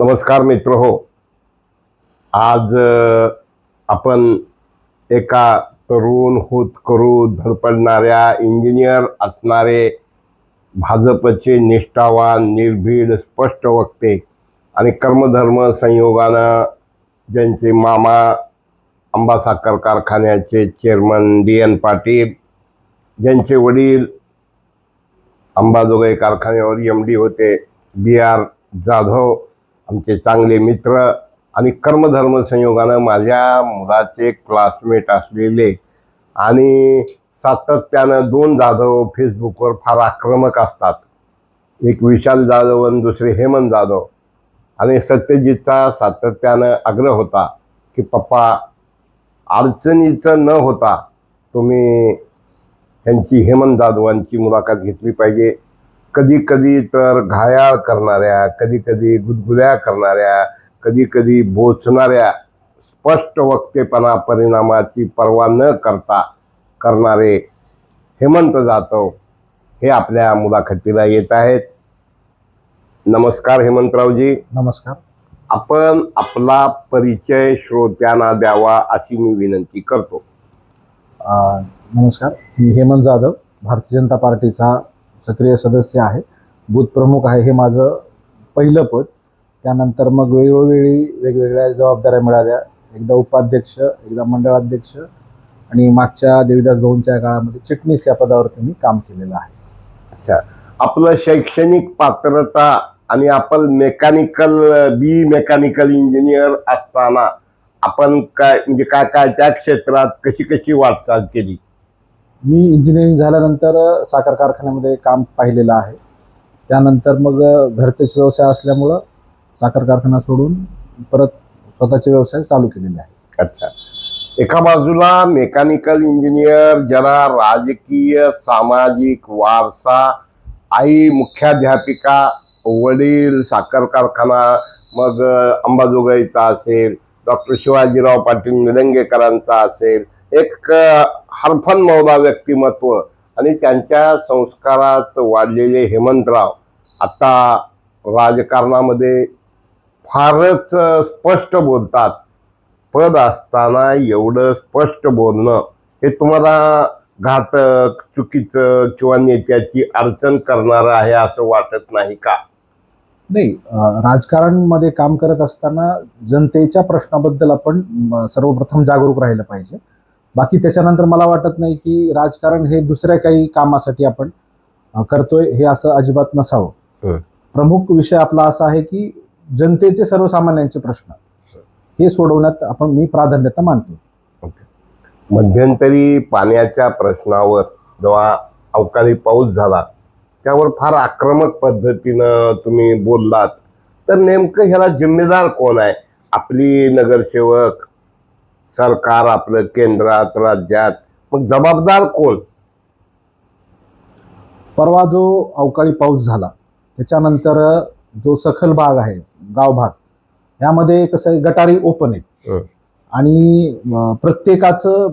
नमस्कार मित्र हो. आज आपण एका तरुण होतकरू धडपडणाऱ्या इंजिनियर असणारे भाजपचे निष्ठावान निर्भीड स्पष्ट वक्ते आणि कर्मधर्म संयोगानं ज्यांचे मामा आंबा साखर कारखान्याचे चेअरमन डी एन पाटील ज्यांचे वडील अंबाजोगाई कारखान्यावर एम डी होते बी आर जाधव आमचे चांगले मित्र आणि कर्मधर्म संयोगानं माझ्या मुलाचे क्लासमेट असलेले आणि सातत्यानं दोन जाधव फेसबुकवर फार आक्रमक असतात. एक विशाल जाधव आणि दुसरे हेमंत जाधव. आणि सत्यजितचा सातत्यानं आग्रह होता की पप्पा अडचणीचं न होता तुम्ही ह्यांची हेमंत जाधवांची मुलाखत घेतली पाहिजे. कधी कधी तर घायाळ करणाऱ्या कधी कधी गुदगुल्या करणाऱ्या कधी कधी बोचणाऱ्या स्पष्ट वक्तेपणा परिणामाची पर्वा न करता करणारे हेमंत जाधव हे आपल्या मुलाखतीला येत आहेत. नमस्कार हेमंतरावजी. नमस्कार. आपण आपला परिचय श्रोत्यांना द्यावा अशी मी विनंती करतो. नमस्कार. मी हेमंत जाधव भारतीय जनता पार्टीचा सक्रिय सदस्य आहे. बूथ प्रमुख आहे हे माझं पहिलं पद. त्यानंतर मग वेळोवेळी वेगवेगळ्या जबाबदाऱ्या मिळाल्या. एकदा उपाध्यक्ष एकदा मंडळाध्यक्ष आणि मागच्या देवीदास भाऊंच्या काळामध्ये चिटणीस या पदावरती मी काम केलेलं आहे. अच्छा. आपलं शैक्षणिक पात्रता आणि आपण मेकॅनिकल बी मेकॅनिकल इंजिनियर असताना आपण काय म्हणजे काय काय त्या क्षेत्रात कशी कशी वाटचाल केली? मी इंजिनिअरिंग झाल्यानंतर साखर कारखान्यामध्ये काम पाहिलेलं आहे. त्यानंतर मग घरचेच व्यवसाय असल्यामुळं साखर कारखाना सोडून परत स्वतःचे व्यवसाय चालू केलेले आहे अच्छा. एका बाजूला मेकॅनिकल इंजिनियर ज्याला राजकीय सामाजिक वारसा आई मुख्याध्यापिका वडील साखर कारखाना मग अंबाजोगाईचा असेल डॉक्टर शिवाजीराव पाटील निलंगेकरांचा असेल एक हरफन मौला व्यक्तिमत्व आणि त्यांच्या संस्कारात वाढलेले हेमंतराव आता राजकारणामध्ये फारच स्पष्ट बोलतात. पद असताना एवढं स्पष्ट बोलणं हे तुम्हाला घातक चुकीचं किंवा नेत्याची अडचण करणारं आहे असं वाटत नाही का? नाही राजकारणमध्ये काम करत असताना जनतेच्या प्रश्नाबद्दल आपण सर्वप्रथम जागरूक राहिलं पाहिजे. बाकी त्याच्यानंतर मला वाटत नाही की राजकारण हे दुसऱ्या काही कामासाठी आपण करतोय हे असं अजिबात नसावं. प्रमुख विषय आपला असा आहे की जनतेचे सर्वसामान्यांचे प्रश्न. हे सोडवण्यात आपण मी प्राधान्यता मानतो मध्यंतरी पाण्याच्या प्रश्नावर जेव्हा अवकाळी पाऊस झाला त्यावर फार आक्रमक पद्धतीनं तुम्ही बोललात. तर नेमकं ह्याला जिम्मेदार कोण आहे? आपली नगरसेवक सरकार आपलं केंद्रात राज्यात मग जबाबदार कोण परवा जो अवकाळी पाऊस झाला त्याच्यानंतर जो सखल भाग आहे गाव भाग यामध्ये कसं आहे गटारी ओपन आहेत हं. आणि प्रत्येकाचं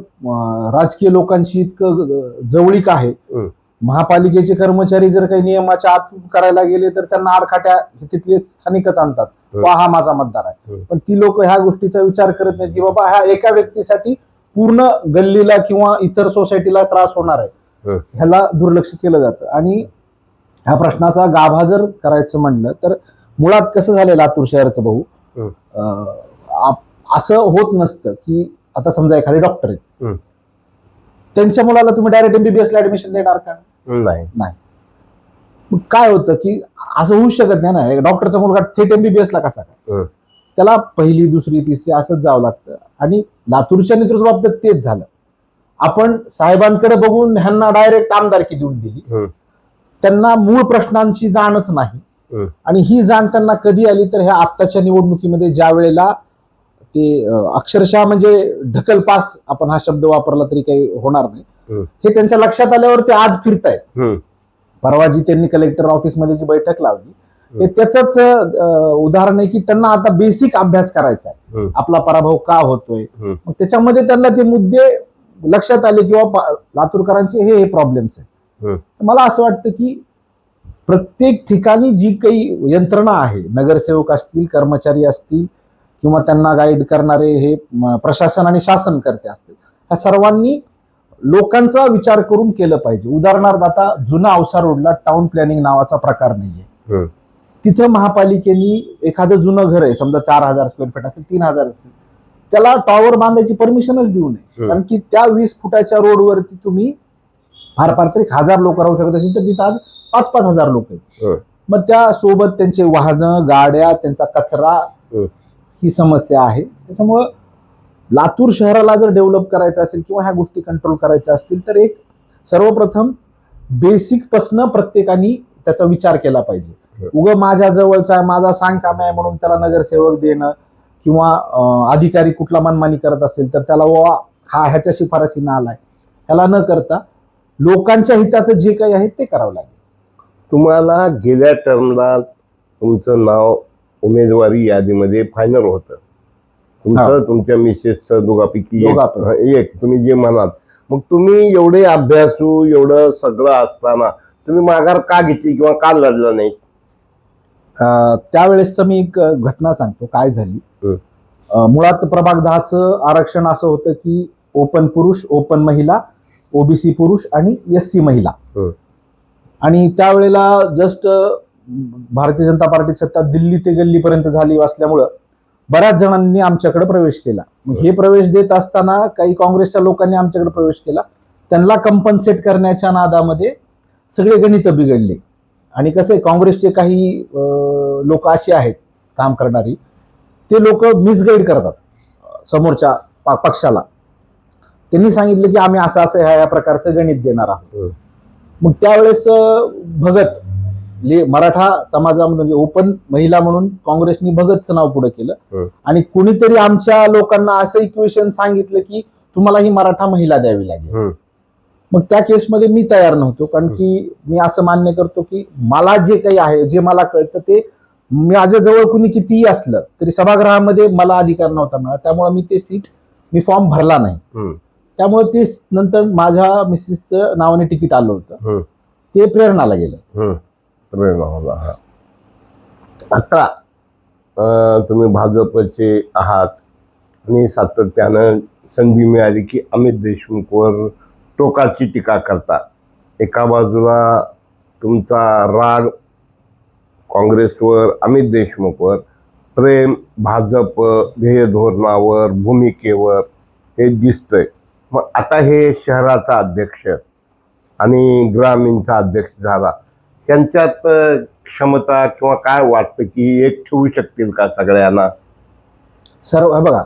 राजकीय लोकांशी इतकं जवळीक आहे. महापालिकेचे कर्मचारी जर काही नियमाच्या आत करायला गेले तर त्यांना आडखाट्या तिथले स्थानिकच आणतात. वा हा माझा मतदार आहे. पण ती लोक ह्या गोष्टीचा विचार करत नाहीत की बाबा ह्या एका व्यक्तीसाठी पूर्ण गल्लीला किंवा इतर सोसायटीला त्रास होणार आहे. ह्याला दुर्लक्ष केलं जातं आणि ह्या प्रश्नाचा गाभा जर करायचं म्हणलं तर मुळात कसं झालं लातूर शहराचं भाऊ असं होत नसतं की आता समजा एखादे डॉक्टर आहेत. त्यांच्या मुलाला तुम्ही डायरेक्ट एमबीबीएस ला ऍडमिशन देणार का नाही. मग काय होतं की असं होऊ शकत नाही ना. एक डॉक्टरचा मुलगा थेट एमबीबीएस ला कसा काय. त्याला पहिली दुसरी तिसरी असंच जावं लागतं. आणि लातूरच्या नेतृत्वाबाबतीत तेच झालं. आपण साहेबांकडे बघून ह्यांना डायरेक्ट आमदारकी देऊन दिली. हं. त्यांना मूळ प्रश्नांची जाणच नाही. आणि ही जाण त्यांना कधी आली तर ह्या आत्ताच्या निवडणुकीमध्ये ज्या वेळेला ते अक्षरशः म्हणजे ढकल पास आपण हा शब्द वापरला तरी काही होणार नाही हं. त्यांच्या लक्षात आल्यावर ते आज फिरतायत. परवा जी त्यांनी कलेक्टर ऑफिसमध्ये जी बैठक लावली ते. त्याच उदाहरण आहे की त्यांना आता बेसिक अभ्यास करायचा आहे. आपला पराभव का होतोय. मग त्याच्यामध्ये त्यांना ते मुद्दे लक्षात आले किंवा लातूरकरांचे हे हे प्रॉब्लेम्स आहेत मला असं वाटतं की प्रत्येक ठिकाणी जी काही यंत्रणा आहे नगरसेवक असतील कर्मचारी असतील किंवा त्यांना गाईड करणारे हे प्रशासन आणि शासन करते असतील ह्या सर्वांनी लोकांचा विचार करून केलं पाहिजे उदाहरणार्थ आता जुना औसा रोडला टाउन प्लॅनिंग नावाचा प्रकार नाहीये हं. तिथं महापालिकेनी एखादं जुनं घर आहे समजा चार हजार स्क्वेअर फीट असेल तीन हजार असेल त्याला टॉवर बांधायची परमिशनच देऊ नये हं. कारण की त्या वीस फुटाच्या रोडवरती तुम्ही फार फार तरी हजार लोक राहू शकत असेल तर तिथं आज पाच पाच हजार लोक आहेत हं. मग त्या सोबत त्यांचे वाहनं गाड्या त्यांचा कचरा हं. ही समस्या आहे. त्याच्यामुळं लातूर शहराला जर डेव्हलप करायचं असेल किंवा ह्या गोष्टी कंट्रोल करायच्या असतील तर एक सर्वप्रथम बेसिक पासनं प्रत्येकाने त्याचा विचार केला पाहिजे. उगं माझ्या जवळचा आहे माझा सांग काम आहे म्हणून त्याला नगरसेवक देणं किंवा अधिकारी कुठला मनमानी करत असेल तर त्याला वा हा ह्याच्या शिफारसीनं आलाय. ह्याला न करता लोकांच्या हिताचं जे काही आहे ते करावं लागेल. तुम्हाला गेल्या टर्मला तुमचं नाव उमेदवारी यादीमध्ये फायनल होतं. तुमचं तुमच्या मिसेसचं दोघापैकी एक. तुम्ही जे म्हणाल. मग तुम्ही एवढे अभ्यासू एवढं सगळं असताना तुम्ही माघार का घेतली किंवा का लढलं नाही? त्यावेळेसचं मी एक घटना सांगतो काय झाली? मुळात प्रभाग दहाचं आरक्षण असं होतं की ओपन पुरुष ओपन महिला ओबीसी पुरुष आणि एस सी महिला. आणि त्यावेळेला जस्ट भारतीय जनता पार्टी सत्ता दिल्ली ते गल्लीपर्यंत झाली असल्यामुळं बऱ्याच जणांनी आमच्याकडे प्रवेश केला. मग हे प्रवेश देत असताना काही काँग्रेसच्या लोकांनी आमच्याकडे प्रवेश केला. त्यांना कंपन्सेट करण्याच्या नादामध्ये सगळे गणित बिघडले. आणि कसं आहे काँग्रेसचे काही लोक असे आहेत काम करणारी ते लोक मिसगाईड करतात समोरच्या पक्षाला. त्यांनी सांगितलं की आम्ही असं असं ह्या ह्या प्रकारचं गणित देणार आहोत. मग त्यावेळेस भगत ले मराठा समाजामध्ये म्हणजे ओपन महिला म्हणून काँग्रेसनी भगतचं नाव पुढे केलं. आणि कुणीतरी आमच्या लोकांना असं इक्वेशन सांगितलं की तुम्हाला ही मराठा महिला द्यावी लागेल. मग त्या केसमध्ये मी तयार नव्हतो कारण की मी असं मान्य करतो की मला जे काही आहे जे मला कळतं ते माझ्या जवळ कुणी कितीही असलं तरी सभागृहामध्ये मला अधिकार नव्हता मिळाला त्यामुळे मी ते सीट मी फॉर्म भरला नाही. त्यामुळे ते नंतर माझ्या मिसेसचं नावाने तिकीट आलं होतं. ते प्रेरणाला गेलं प्रेरणा हा. आता तुम्ही भाजपचे आहात आणि सातत्यानं संधी मिळाली की अमित देशमुखवर टोकाची टीका करता एका बाजूला तुमचा राग काँग्रेसवर अमित देशमुखवर प्रेम भाजप ध्येय धोरणावर भूमिकेवर हे दिसतंय. मग आता हे शहराचा अध्यक्ष आणि ग्रामीणचा अध्यक्ष झाला. त्यांच्यात क्षमता किंवा काय वाटतं की एक ठेवू शकतील का सगळ्यांना? सर्व बघा.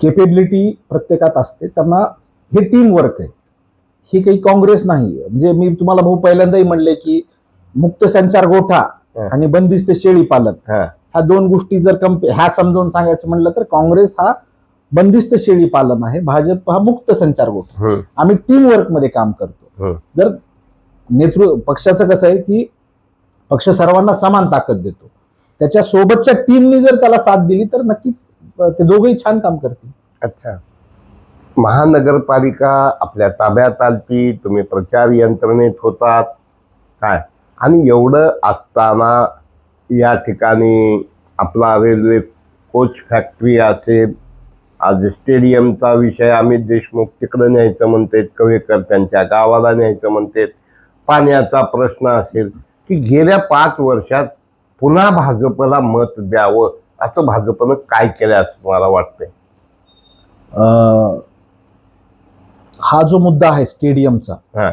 केपेबिलिटी प्रत्येकात असते त्यांना हे टीम वर्क आहे. ही काही काँग्रेस नाही म्हणजे मी तुम्हाला भाऊ पहिल्यांदाही म्हणले की मुक्त संचार गोठा. आणि बंदिस्त शेळी पालन. हा. ह्या दोन गोष्टी जर कम्पे ह्या समजावून सांगायचं म्हणलं तर काँग्रेस हा बंदिस्त शेळी पालन आहे भाजप हा मुक्त संचार गोठा. आम्ही टीम वर्कमध्ये काम करतो. जर नेतृत्व पक्षाचं कसं आहे की पक्ष सर्वांना समान ताकद देतो. त्याच्या सोबतच्या टीमनी जर त्याला साथ दिली तर नक्कीच ते दोघंही छान काम करतील. अच्छा. महानगरपालिका आपल्या ताब्यात आलती तुम्ही प्रचार यंत्रणेत होतात. काय? आणि एवढं असताना या ठिकाणी आपला रेल्वे कोच फॅक्टरी असेल आज स्टेडियमचा विषय अमित देशमुख तिकडं न्यायचं म्हणतात कवेकर त्यांच्या गावाला न्यायचं म्हणतात. पाण्याचा प्रश्न असेल की गेल्या पाच वर्षात पुन्हा भाजपला मत द्यावं असं भाजपनं काय केलं असं मला वाटतंय हा जो मुद्दा आहे स्टेडियमचा हा.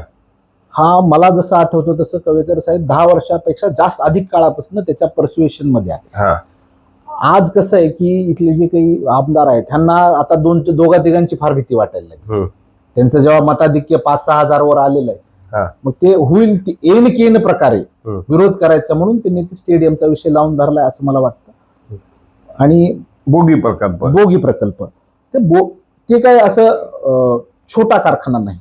हा मला जसं आठवतो तसं कवेकर साहेब दहा वर्षापेक्षा जास्त अधिक काळापासून त्याच्या परस्युएशनमध्ये आहे हा आज कसं आहे की इथले जे काही आमदार आहेत त्यांना आता दोन दोघा तिघांची फार भीती वाटायला लागली. त्यांचं जेव्हा मताधिक्य पाच सहा हजार वर आलेलं. आहे मग ते होईल ती एन केन प्रकारे. विरोध करायचा म्हणून त्यांनी ते स्टेडियमचा विषय लावून धरलाय असं मला वाटतं आणि बोगी प्रकल्प बोगी प्रकल्प ते बो ते काय असं छोटा कारखाना नाही.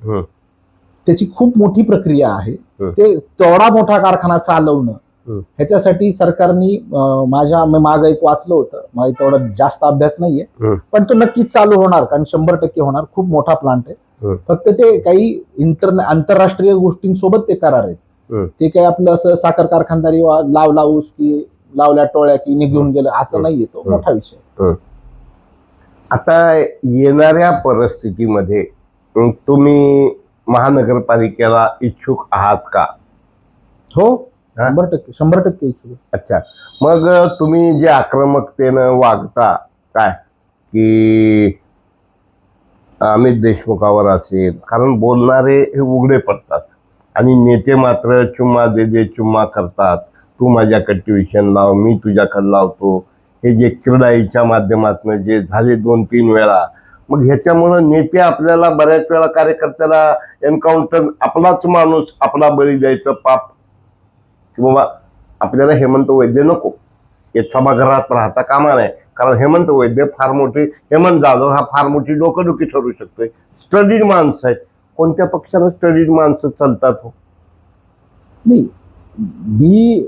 त्याची खूप मोठी प्रक्रिया आहे. ते तेवढा मोठा कारखाना चालवणं. ह्याच्यासाठी सरकारनी माझ्या मागं एक वाचलं होतं मला तेवढा जास्त अभ्यास नाहीये. पण तो नक्कीच चालू होणार कारण शंभर टक्के होणार खूप मोठा प्लांट आहे. फक्त ते काही इंटर आंतरराष्ट्रीय गोष्टींसोबत ते करार आहेत. ते काय आपलं असं साखर कारखानदारी वा लावला ऊस की लावल्या टोळ्या की निघून गेलं असं हम्म. नाहीये तो हम्म. मोठा विषय आता येणाऱ्या परिस्थितीमध्ये तुम्ही महानगरपालिकेला इच्छुक आहात का हा? शंभर टक्के शंभर टक्के इच्छुक. अच्छा. मग तुम्ही जे आक्रमकतेनं वागता काय? की अमित देशमुखावर असेल कारण बोलणारे हे उघडे पडतात. आणि नेते मात्र चुम्मा दे दे चुम्मा करतात. तू माझ्याकडे ट्युशन लाव मी तुझ्याकडे लावतो. हे जे क्रीडाईच्या माध्यमातून जे झाले दोन तीन वेळा मग ह्याच्यामुळं नेते आपल्याला बऱ्याच वेळा कार्यकर्त्याला एन्काउंटर आपलाच माणूस आपला बळी द्यायचं पाप की बाबा आपल्याला हेमंत वैद्य नको. हे सभागृहात राहता कामा नाही कारण हेमंत वैद्य फार मोठी हेमंत जाधव हा फार मोठी डोकंडुकी ठरू शकतोय. स्टडीड माणसं आहेत. कोणत्या पक्षानं स्टडीड माणसं चालतात हो? नाही. मी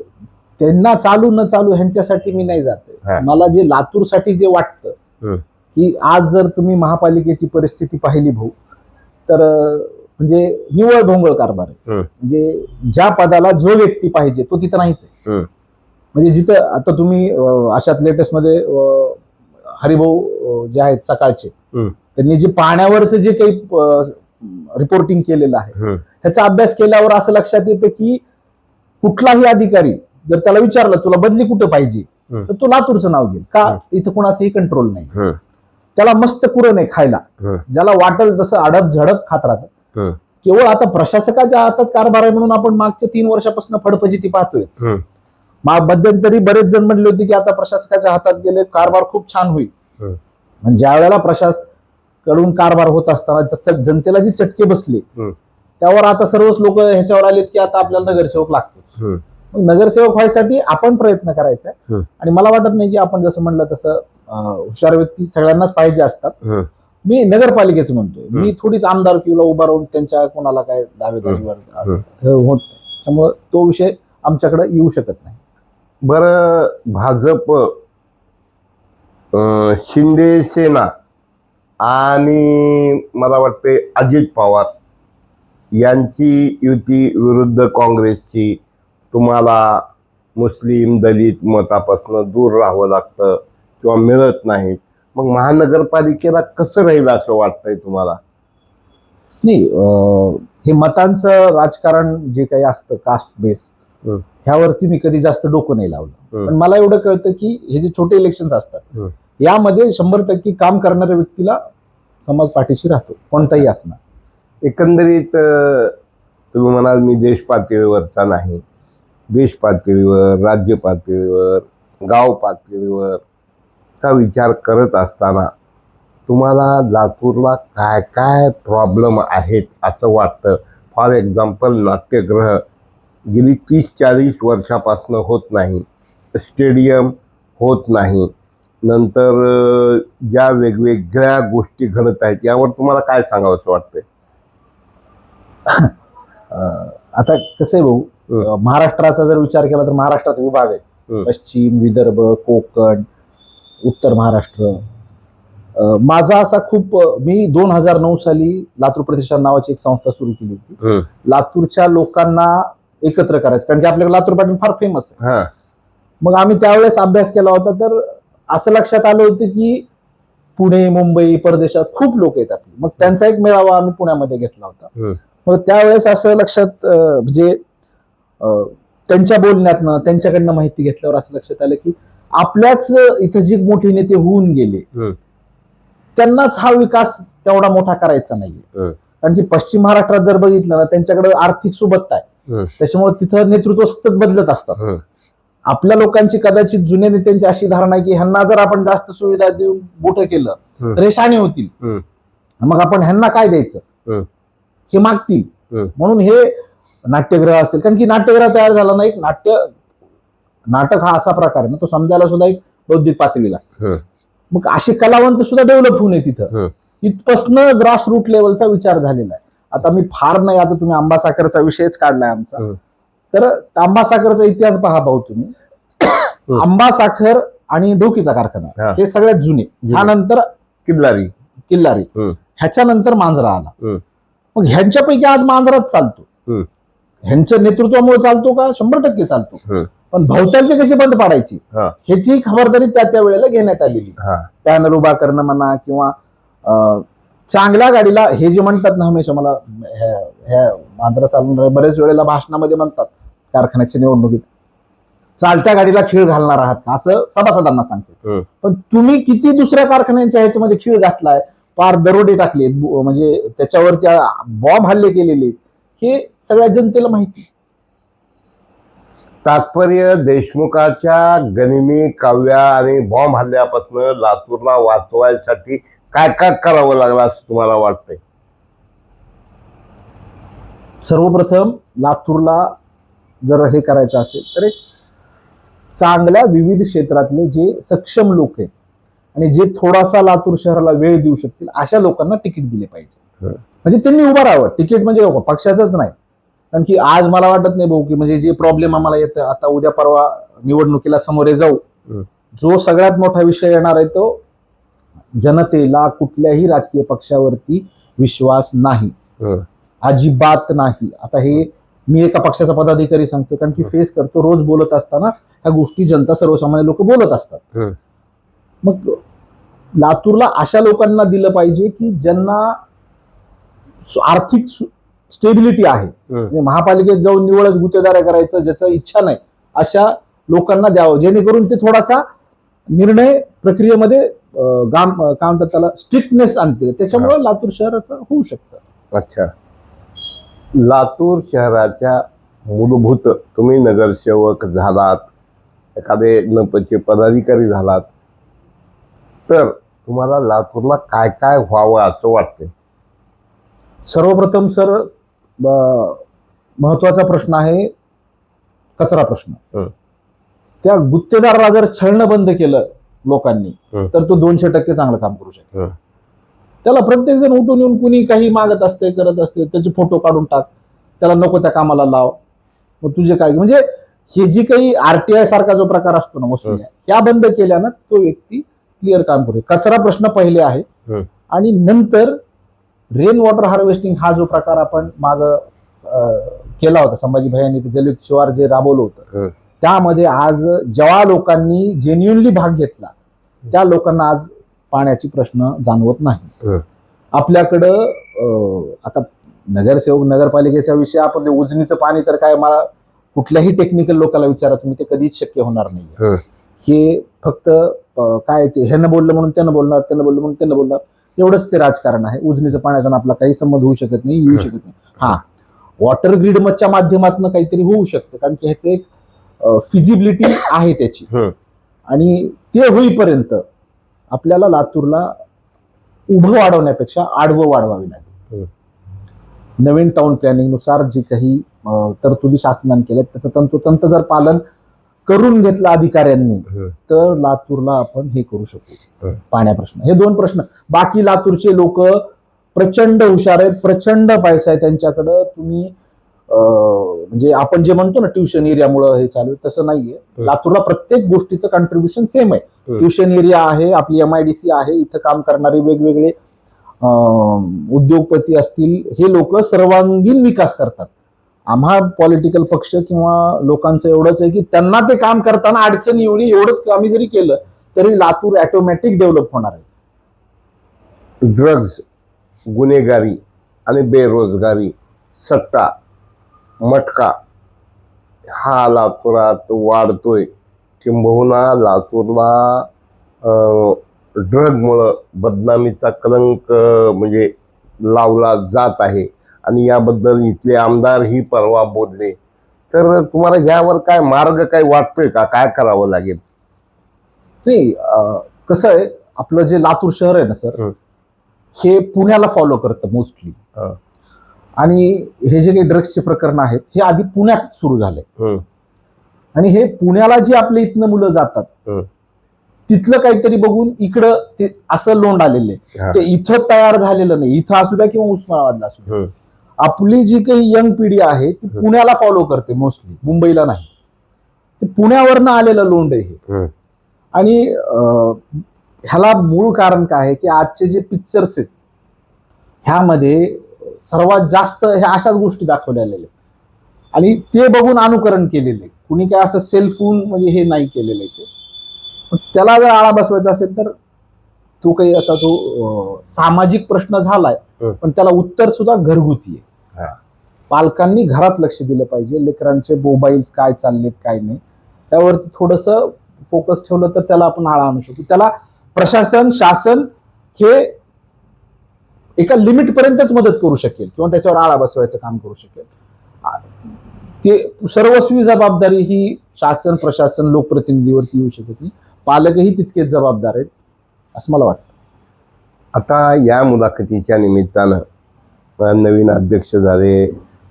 त्यांना चालू न चालू ह्यांच्यासाठी मी नाही. जात मला जे लातूरसाठी जे वाटतं. की आज जर तुम्ही महापालिकेची परिस्थिती पाहिली भाऊ तर म्हणजे निवळ ढोंगळ कारभार आहे. म्हणजे ज्या पदाला जो व्यक्ती पाहिजे तो तिथं नाहीच आहे. म्हणजे जिथं आता तुम्ही अं, अशात लेटेस्टमध्ये अं, हरिभाऊ अं, जे आहेत सकाळचे हम्म. त्यांनी जे पाण्यावरचं जे काही रिपोर्टिंग केलेलं आहे. ह्याचा अभ्यास केल्यावर असं लक्षात येतं की कुठलाही अधिकारी जर त्याला विचारलं तुला बदली कुठं पाहिजे. तर तो लातूरचं नाव घेईल का. इथं कुणाचंही कंट्रोल नाही. त्याला मस्त कुरं नाही खायला. ज्याला वाटेल तसं अडप झडप खात राहतं. केवळ आता प्रशासकाच्या हातात कारभार आहे म्हणून आपण मागच्या तीन वर्षापासून फडफजिती पाहतोय मध्यंतरी बरेच जण म्हणले होते की आता प्रशासकाच्या हातात गेले कारभार खूप छान होईल. म्हणजे ज्या वेळेला प्रशासककडून कारभार होत असताना जनतेला जे चटके बसले. त्यावर आता सर्वच लोक ह्याच्यावर आलेत की आता आपल्याला नगरसेवक लागतो. मग नगरसेवक व्हायसाठी आपण प्रयत्न करायचा. आणि मला वाटत नाही की आपण जसं म्हणलं तसं हुशार व्यक्ती सगळ्यांनाच पाहिजे असतात. मी नगरपालिकेचं म्हणतोय. मी थोडीच आमदारकीला उभा राहून त्यांच्या कोणाला काय दावेदारीवर होत नाही. त्याच्यामुळं तो विषय आमच्याकडे येऊ शकत नाही. बरं भाजप अं, शिंदे सेना आणि मला वाटते अजित पवार यांची युती विरुद्ध काँग्रेसची तुम्हाला मुस्लिम दलित मतापासून दूर राहावं लागतं किंवा मिळत नाहीत. मग महानगरपालिकेला कसं राहील असं वाटतंय तुम्हाला नाही हे मतांचं राजकारण जे काही असतं कास्ट बेस. ह्यावरती मी कधी जास्त डोकं नाही लावलं. पण मला एवढं कळतं की हे जे छोटे इलेक्शन असतात. यामध्ये शंभर टक्के काम करणाऱ्या व्यक्तीला समाज पाठीशी राहतो कोणताही असणार एकंदरीत तुम्ही म्हणाल मी देश पातळीवरचा नाही देश पातळीवर राज्य पातळीवर गाव पातळीवर चा विचार करत असताना तुम्हाला लातूरला काय काय प्रॉब्लेम आहेत असं वाटतं? फॉर एक्झाम्पल नाट्यगृह गेली तीस चाळीस वर्षापासून होत नाही. स्टेडियम होत नाही. नंतर ज्या वेगवेगळ्या गोष्टी घडत आहेत यावर तुम्हाला काय सांगावं असं वाटतंय आता कसं आहे भाऊ महाराष्ट्राचा जर विचार केला तर महाराष्ट्रात विभाग आहेत. पश्चिम विदर्भ कोकण उत्तर महाराष्ट्र. माझा असा खूप मी दोन हजार नऊ साली लातूर प्रतिष्ठान नावाची एक संस्था सुरू केली होती. लातूरच्या लोकांना एकत्र करायचं कारण की आपल्याकडे लातूर पाटील फार फेमस आहे. हां. मग आम्ही त्यावेळेस अभ्यास केला होता तर असं लक्षात आलं होतं की पुणे मुंबई परदेशात खूप लोक आहेत आपले मग त्यांचा एक मेळावा आम्ही पुण्यामध्ये घेतला होता. मग त्यावेळेस असं लक्षात म्हणजे त्यांच्या बोलण्यातनं त्यांच्याकडनं माहिती घेतल्यावर असं लक्षात आलं की आपल्याच इथं जी मोठी नेते होऊन गेले. त्यांनाच हा विकास तेवढा मोठा करायचा नाहीये. कारण की पश्चिम महाराष्ट्रात जर बघितलं ना त्यांच्याकडे आर्थिक सुबत्ता आहे. त्याच्यामुळे तिथं नेतृत्व सतत बदलत असतात. आपल्या लोकांची कदाचित जुन्या नेत्यांची अशी धारणा आहे की ह्यांना जर आपण जास्त सुविधा देऊन मोठं केलं. तर हे शाणे होतील. मग आपण ह्यांना काय द्यायचं. हे मागतील. म्हणून हे नाट्यगृह असेल कारण की नाट्यगृह तयार झाला ना एक नाट्य नाटक हा असा प्रकार आहे ना तो समजायला सुद्धा एक बौद्धिक पातळीला. मग असे कलावंत सुद्धा डेव्हलप होऊन आहे हम्म. तिथं इथपासनं ग्रास रूट लेवलचा विचार झालेला आहे आता मी फार नाही आता तुम्ही आंबा साखरचा विषयच काढलाय आमचा. तर आंबा साखरचा इतिहास पहा भाऊ तुम्ही आंबा साखर आणि डोकीचा. कारखाना हे सगळ्यात जुने. ह्यानंतर किल्लारी किल्लारी. ह्याच्यानंतर मांजरा आला. मग ह्यांच्यापैकी आज मांजराच चालतो. ह्यांच्या नेतृत्वामुळे चालतो का शंभर टक्के चालतो. पण भवतालचे कसे बंद पाडायची? हा. ह्याची खबरदारी त्या त्या वेळेला घेण्यात आलेली. हा. पॅनल उभा करणं म्हणा किंवा अं, चांगल्या गाडीला हे जे म्हणतात ना हमेशा मला ह्या- चालवणारे बरेच वेळेला भाषणामध्ये म्हणतात कारखान्याच्या निवडणुकीत. चालत्या गाडीला खीळ घालणार आहात का? असं सभासदांना सांगते हम्म. पण तुम्ही किती दुसऱ्या कारखान्यांच्या ह्याच्यामध्ये खीळ घातलाय? पार दरोडे टाकले म्हणजे त्याच्यावर त्या बॉम्ब हल्ले केलेले. हे सगळ्या जनतेला माहिती तात्पर्य देशमुखाच्या गनिमी काव्या आणि बॉम्ब हल्ल्यापासून लातूरला वाचवायसाठी काय काय करावं लागलं असं तुम्हाला वाटतंय? सर्वप्रथम लातूरला जर हे करायचं असेल तर एक चांगल्या विविध क्षेत्रातले जे सक्षम लोक आहेत आणि जे थोडासा लातूर शहराला वेळ देऊ शकतील अशा लोकांना तिकीट दिले पाहिजे. म्हणजे त्यांनी उभं राहावं. तिकीट म्हणजे पक्षाचंच नाही. कारण की आज मला वाटत नाही भाऊ की म्हणजे जे प्रॉब्लेम आम्हाला येतं आता उद्या परवा निवडणुकीला समोरे जाऊ. जो सगळ्यात मोठा विषय येणार आहे तो जनतेला कुठल्याही राजकीय पक्षावरती विश्वास नाही. अजिबात नाही आता हे मी एका पक्षाचा पदाधिकारी सांगतो कारण की फेस करतो रोज बोलत असताना ह्या गोष्टी जनता सर्वसामान्य लोक बोलत असतात. मग लातूरला अशा लोकांना दिलं पाहिजे की ज्यांना आर्थिक स्टेबिलिटी आहे. म्हणजे महापालिकेत जाऊन निवडच गुत्तेदाऱ्या करायचं ज्याचं इच्छा नाही अशा लोकांना द्यावं. जेणेकरून ते थोडासा निर्णय प्रक्रियेमध्ये अं, काय म्हणतात त्याला स्ट्रिक्टनेस आणते त्याच्यामुळे लातूर शहराचं होऊ शकतं. अच्छा. लातूर शहराच्या मूलभूत तुम्ही नगरसेवक झालात एखादे नपचे पदाधिकारी झालात तर तुम्हाला लातूरला काय काय व्हावं असं वाटतंय? सर्वप्रथम सर महत्त्वाचा प्रश्न आहे कचरा प्रश्न. त्या गुत्तेदाराला जर छळणं बंद केलं लोकांनी. तर तो दोनशे टक्के चांगलं काम करू शकतो. त्याला प्रत्येक जण उठून येऊन कुणी काही मागत असते करत असते त्याचे फोटो काढून टाक त्याला नको त्या कामाला लाव मग तुझे काय म्हणजे हे जी काही आरटीआय सारखा जो प्रकार असतो ना वसुली त्या बंद केल्यानं तो व्यक्ती क्लिअर काम करू कचरा प्रश्न पहिले आहे. आणि नंतर रेन वॉटर हार्वेस्टिंग हा जो प्रकार आपण माग केला होता संभाजी ते जलयुक्त शिवार जे राबवलं होतं. त्यामध्ये आज जेव्हा लोकांनी जेन्युनली भाग घेतला त्या लोकांना आज पाण्याची प्रश्न जाणवत नाही. आपल्याकडं आता नगरसेवक नगरपालिकेचा विषय आपण उजनीचं पाणी तर काय मला कुठल्याही टेक्निकल लोकांना विचारा तुम्ही ते कधीच शक्य होणार नाही हं. फक्त काय ते ह्यानं बोललं म्हणून त्यानं बोलणार त्यानं बोललं म्हणून त्यानं बोलणार एवढंच ते राजकारण आहे. उजनीचं पाण्याचा आपला काही संबंध होऊ शकत नाही येऊ. शकत नाही. हा. वॉटर ग्रीडच्या माध्यमातून काहीतरी होऊ शकतं कारण की ह्याचं एक फिजिबिलिटी आहे त्याची. हं. आणि ते होईपर्यंत आपल्याला लातूरला उभं वाढवण्यापेक्षा आडवं वाढवावी लागेल. नवीन टाउन प्लॅनिंगनुसार जी काही तरतुदी शासनाने केल्या त्याचं तंतोतंत जर पालन करून घेतलं अधिकाऱ्यांनी. तर लातूरला आपण हे करू शकू हं. पाण्या प्रश्न हे दोन प्रश्न बाकी लातूरचे लोक प्रचंड हुशार आहेत प्रचंड पैसा आहे त्यांच्याकडं तुम्ही म्हणजे आपण जे म्हणतो ना ट्युशन एरियामुळं हे चालू तसं नाहीये. लातूरला प्रत्येक गोष्टीचं कॉन्ट्रीब्युशन सेम आहे. ट्युशन एरिया आहे आपली एम आय डी सी आहे इथं काम करणारे वेगवेगळे उद्योगपती असतील हे लोक सर्वांगीण विकास करतात आम्हा पॉलिटिकल पक्ष किंवा लोकांचं एवढंच आहे की त्यांना ते काम करताना अडचण एवढी एवढंच आम्ही जरी केलं तरी लातूर ऑटोमॅटिक डेव्हलप होणार आहे. ड्रग्ज गुन्हेगारी आणि बेरोजगारी सट्टा मटका हा लातूरात वाढतोय किंबहुना लातूरला ड्रगमुळं बदनामीचा कलंक म्हणजे लावला जात आहे. आणि याबद्दल इथले आमदारही परवा बोलले तर तुम्हाला यावर काय मार्ग काय वाटतोय का काय करावं लागेल नाही कसं आहे आपलं जे लातूर शहर आहे ना सर हं. हे पुण्याला फॉलो करतं मोस्टली हं. आणि हे जे काही ड्रग्सचे प्रकरण आहेत हे आधी पुण्यात सुरू झाले हं. आणि हे पुण्याला जी आपल्या इथनं मुलं जातात हं. तिथलं काहीतरी बघून इकडं ते असं लोंड आलेलं आहे हा. ते इथं तयार झालेलं नाही इथं असू द्या किंवा उस्मानाबादला असू द्या हं. आपली जी काही यंग पिढी आहे ती. पुण्याला फॉलो करते मोस्टली मुंबईला नाही ते पुण्यावरनं आलेलं लोंड आहे हे. आणि ह्याला मूळ कारण काय आहे की आजचे जे पिक्चर्स आहेत ह्यामध्ये सर्वात जास्त ह्या अशाच गोष्टी दाखवल्या आहेत आणि ते बघून अनुकरण केलेलं कुणी काय असं सेल्फहून म्हणजे हे नाही केलेलं आहे ते त्याला जर आळा बसवायचा असेल तर तो काही आता तो सामाजिक प्रश्न झालाय. पण त्याला उत्तर सुद्धा घरगुती आहे. पालकांनी घरात लक्ष दिलं पाहिजे. लेकरांचे मोबाईल्स काय चाललेत काय नाही. त्यावरती थोडंसं फोकस ठेवलं तर त्याला आपण आळा आणू शकतो. त्याला प्रशासन शासन हे एका लिमिट पर्यंतच मदत करू शकेल किंवा त्याच्यावर आळा बसवायचं काम करू शकेल. ते सर्वस्वी जबाबदारी ही शासन प्रशासन लोकप्रतिनिधीवरती येऊ शकत नाही. पालकही तितकेच जबाबदार आहेत असं मला वाटतं. आता या मुलाखतीच्या निमित्तानं नवीन अध्यक्ष झाले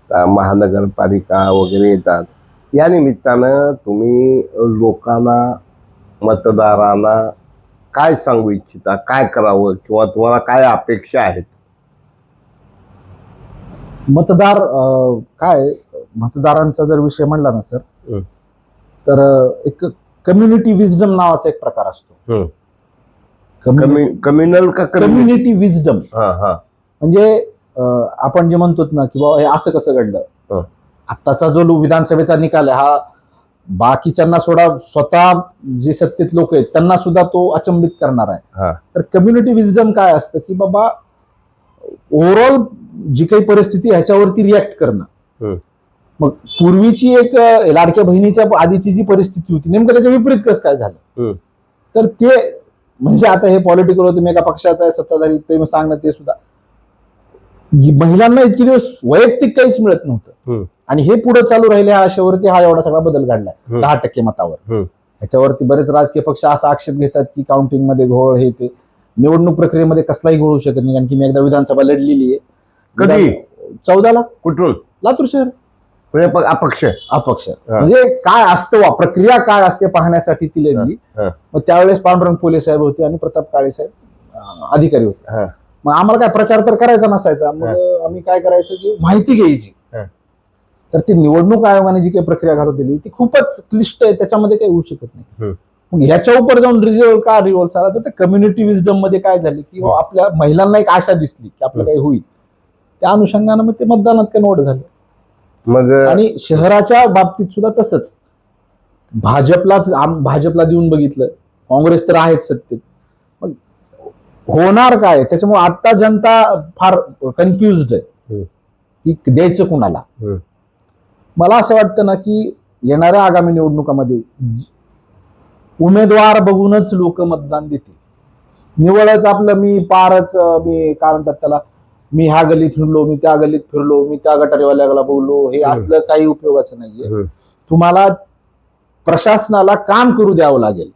महानगरपालिका वगैरे येतात. या निमित्तानं तुम्ही लोकांना मतदारांना काय सांगू इच्छिता काय करावं किंवा तुम्हाला काय अपेक्षा आहेत? मतदार काय मतदारांचा जर विषय म्हणला ना सर. तर एक कम्युनिटी विजडम नावाचा एक प्रकार असतो. कम्युनल का कम्युनिटी विजडम हा हा. म्हणजे आपण जे म्हणतो ना की बाबा हे असं कसं घडलं. आत्ताचा जो विधानसभेचा निकाल आहे हा बाकीच्यांना सोडा स्वतः जे सत्तेत लोक आहेत त्यांना सुद्धा तो अचंबित करणार आहे हा. तर कम्युनिटी विजडम काय असतं की बाबा ओव्हरऑल जी काही परिस्थिती ह्याच्यावरती रिॲक्ट करणं. मग पूर्वीची एक लाडक्या बहिणीच्या आधीची जी परिस्थिती होती नेमकं त्याच्या विपरीत कसं काय झालं. तर ते म्हणजे आता हे पॉलिटिकल होतं मी एका पक्षाचा आहे सत्ताधारी ते मी सांगणं ते सुद्धा महिलांना इतके दिवस वैयक्तिक काहीच मिळत नव्हतं. हं. आणि हे पुढे चालू राहिले आशेवरती हा एवढा सगळा बदल घडलाय. दहा टक्के मतावर. हं. ह्याच्यावरती बरेच राजकीय पक्ष असा आक्षेप घेतात की काउंटिंगमध्ये घोळ हे ते. निवडणूक प्रक्रियेमध्ये कसलाही घोळ होऊ शकत नाही कारण की मी एकदा विधानसभा लढलेली आहे. चौदाला कुठून? लातूर शहर. म्हणजे अपक्ष. अपक्ष. म्हणजे काय असतं वा प्रक्रिया काय असते पाहण्यासाठी ती लढली. मग त्यावेळेस पांडुरंग पोले साहेब होते आणि प्रताप काळे साहेब अधिकारी होते. मग आम्हाला काय प्रचार तर करायचा नसायचा. मग आम्ही काय करायचं की माहिती घ्यायची. हा. तर ती निवडणूक आयोगाने जी काही प्रक्रिया घालून दिली ती खूपच क्लिष्ट आहे. त्याच्यामध्ये काही होऊ शकत नाही. मग ह्याच्या उपर जाऊन रिझल्ट का रिव्हल्स आला तर कम्युनिटी विजडममध्ये काय झाले की आपल्या महिलांना एक आशा दिसली की आपलं. काही होईल. त्या अनुषंगानं मग ते मतदानात कन्वर्ट झाले. मग आणि शहराच्या बाबतीत सुद्धा तसंच. भाजपलाच भाजपला देऊन बघितलं. काँग्रेस तर आहेच सत्तेत. होणार काय त्याच्यामुळे आता जनता फार कन्फ्युज्ड आहे. की द्यायचं कुणाला. मला असं वाटतं ना की येणाऱ्या आगामी निवडणुकामध्ये उमेदवार बघूनच लोक मतदान देतील निवळच आपलं मी पारच मी काय म्हणतात त्याला मी ह्या गल्लीत फिरलो मी त्या गल्लीत फिरलो मी त्या गटारीवाल्याला बोललो हे. असलं काही उपयोगाचं नाहीये. तुम्हाला प्रशासनाला काम करू द्यावं लागेल.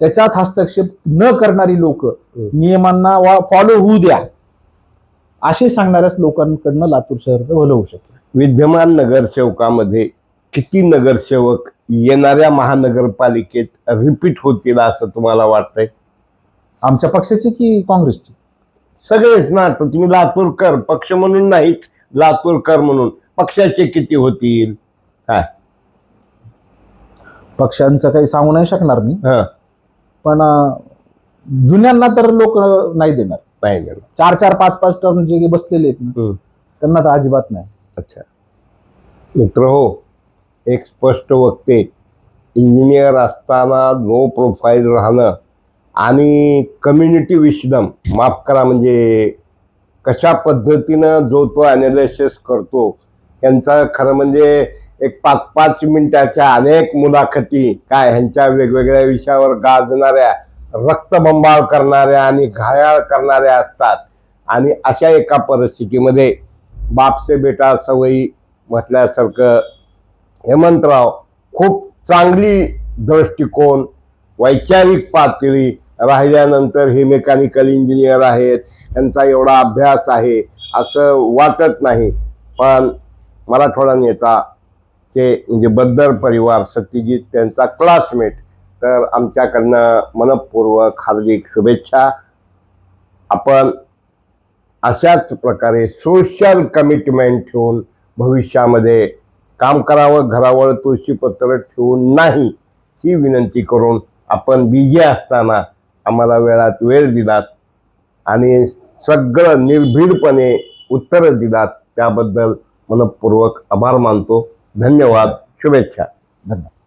त्याच्यात हस्तक्षेप न करणारी लोक नियमांना फॉलो होऊ द्या. असे सांगणाऱ्याच लोकांकडनं लातूर शहरचं भलं होऊ शकतं. विद्यमान नगरसेवकामध्ये किती नगरसेवक येणाऱ्या महानगरपालिकेत रिपीट होतील असं तुम्हाला वाटतंय? आमच्या पक्षाची की काँग्रेसची? सगळेच ना तर तुम्ही लातूरकर पक्ष म्हणून नाहीच लातूरकर म्हणून. पक्षाचे किती होतील? पक्षांचं काही सांगू नाही शकणार मी. हा. पण जुन्यांना तर लोक नाही देणार नाही ना. चार चार पाच पाच टर्म जे बसलेले आहेत ना हम्म. त्यांना तर अजिबात नाही अच्छा मित्र हो एक स्पष्ट वक्ते इंजिनियर असताना लो प्रोफाईल राहणं आणि कम्युनिटी विशडम माफ करा म्हणजे कशा पद्धतीनं जो तो ॲनालिसिस करतो यांचा खरं म्हणजे एक पाच पाच मिनिटाच्या अनेक मुलाखती काय ह्यांच्या वेगवेगळ्या विषयावर गाजणाऱ्या रक्तबंबाळ करणाऱ्या आणि घायाळ करणाऱ्या असतात. आणि अशा एका परिस्थितीमध्ये बापसे बेटा सवयी म्हटल्यासारखं हेमंतराव खूप चांगली दृष्टिकोन वैचारिक पातळी राहिल्यानंतर हे मेकॅनिकल इंजिनियर आहेत त्यांचा एवढा अभ्यास आहे असं वाटत नाही. पण मराठवाडा नेता ते म्हणजे बद्दर परिवार सत्यजित त्यांचा क्लासमेट तर आमच्याकडनं मनपूर्वक हार्दिक शुभेच्छा. आपण अशाच प्रकारे सोशल कमिटमेंट ठेवून भविष्यामध्ये काम करावं घरावर तुळशीपत्र ठेवून नाही ही विनंती करून आपण बिझी असताना आम्हाला वेळात वेळ दिलात आणि सगळं निर्भीडपणे उत्तरं दिलात. त्याबद्दल मनपूर्वक आभार मानतो. धन्यवाद शुभेच्छा. धन्यवाद.